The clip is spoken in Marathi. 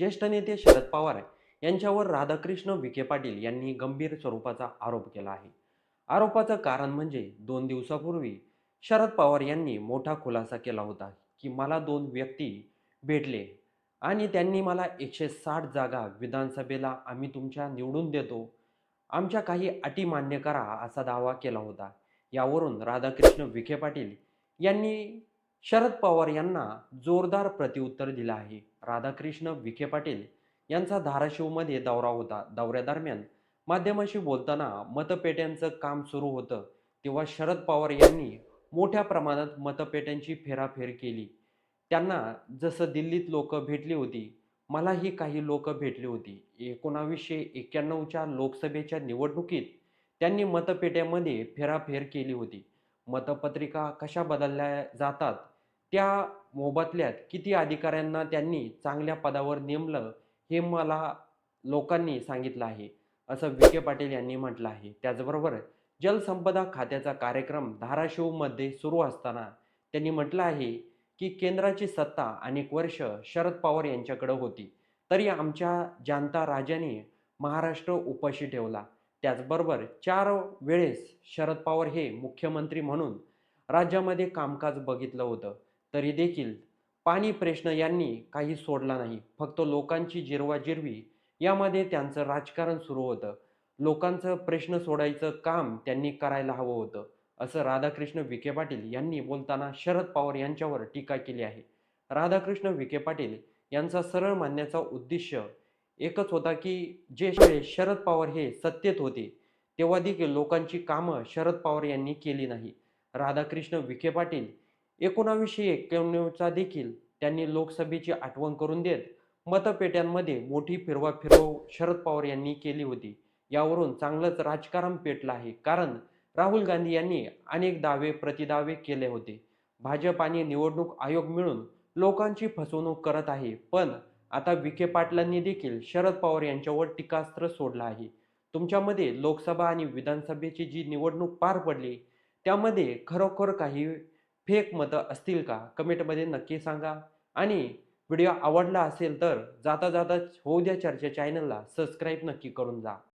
ज्येष्ठ नेते शरद पवार यांच्यावर राधाकृष्ण विखे पाटील यांनी गंभीर स्वरूपाचा आरोप केला आहे. आरोपाचं कारण म्हणजे दोन दिवसापूर्वी शरद पवार यांनी मोठा खुलासा केला होता की मला दोन व्यक्ती भेटले आणि त्यांनी मला एकशे साठ जागा विधानसभेला आम्ही तुमच्या निवडून देतो. आमच्या काही अटी मान्य करा असा दावा केला होता. यावरून राधाकृष्ण विखे पाटील यांनी शरद पवार यांना जोरदार प्रत्युत्तर दिलं आहे. राधाकृष्ण विखे पाटील यांचा धाराशिवमध्ये दौरा होता. दौऱ्यादरम्यान माध्यमाशी बोलताना मतपेट्यांचं काम सुरू होतं. तेव्हा शरद पवार यांनी मोठ्या प्रमाणात मतपेट्यांची फेराफेर केली. त्यांना जसं दिल्लीत लोक भेटली होती मलाही काही लोक भेटली होती. एकोणावीसशे एक्क्याण्णवच्या लोकसभेच्या निवडणुकीत त्यांनी मतपेट्यामध्ये फेराफेर केली होती. मतपत्रिका कशा बदलल्या जातात? त्या मोबदल्यात किती अधिकाऱ्यांना त्यांनी चांगल्या पदावर नेमलं हे मला लोकांनी सांगितलं आहे. असं विखे पाटील यांनी म्हटलं आहे. त्याचबरोबर जलसंपदा खात्याचा कार्यक्रम धाराशिवमध्ये सुरू असताना त्यांनी म्हटलं आहे की केंद्राची सत्ता अनेक वर्ष शरद पवार यांच्याकडे होती. तरी आमच्या जनता राजाने महाराष्ट्र उपाशी ठेवला. त्याचबरोबर चार वेळेस शरद पवार हे मुख्यमंत्री म्हणून राज्यामध्ये कामकाज बघितलं होतं. तरी देखील पाणी प्रश्न यांनी काही सोडला नाही. फक्त लोकांची जिरवाजिरवी यामध्ये त्यांचं राजकारण सुरू होतं. लोकांचं प्रश्न सोडायचं काम त्यांनी करायला हवं होतं असं राधाकृष्ण विखे पाटील यांनी बोलताना शरद पवार यांच्यावर टीका केली आहे. राधाकृष्ण विखे पाटील यांचा सरळ मानण्याचा उद्देश एकच होता की जे शरद पवार हे सत्तेत होते तेव्हा देखील लोकांची कामं शरद पवार यांनी केली नाही. राधाकृष्ण विखे पाटील एकोणावीसशे एक्क्याण्णवचा देखील त्यांनी लोकसभेची आठवण करून देत मतपेट्यांमध्ये मोठी फिरवा फिरव शरद पवार यांनी केली होती. यावरून चांगलंच राजकारण पेटलं आहे. कारण राहुल गांधी यांनी अनेक दावे प्रतिदावे केले होते. भाजप आणि निवडणूक आयोग मिळून लोकांची फसवणूक करत आहे. पण आता विखे पाटलांनी देखील शरद पवार यांच्यावर टीकास्त्र सोडलं आहे. तुमच्यामध्ये लोकसभा आणि विधानसभेची जी निवडणूक पार पडली त्यामध्ये खरोखर काही फेक मतं असतील का? कमेंटमध्ये नक्की सांगा. आणि व्हिडिओ आवडला असेल तर जाता जाता होऊ द्या चर्चा चॅनलला. सबस्क्राईब नक्की करून जा.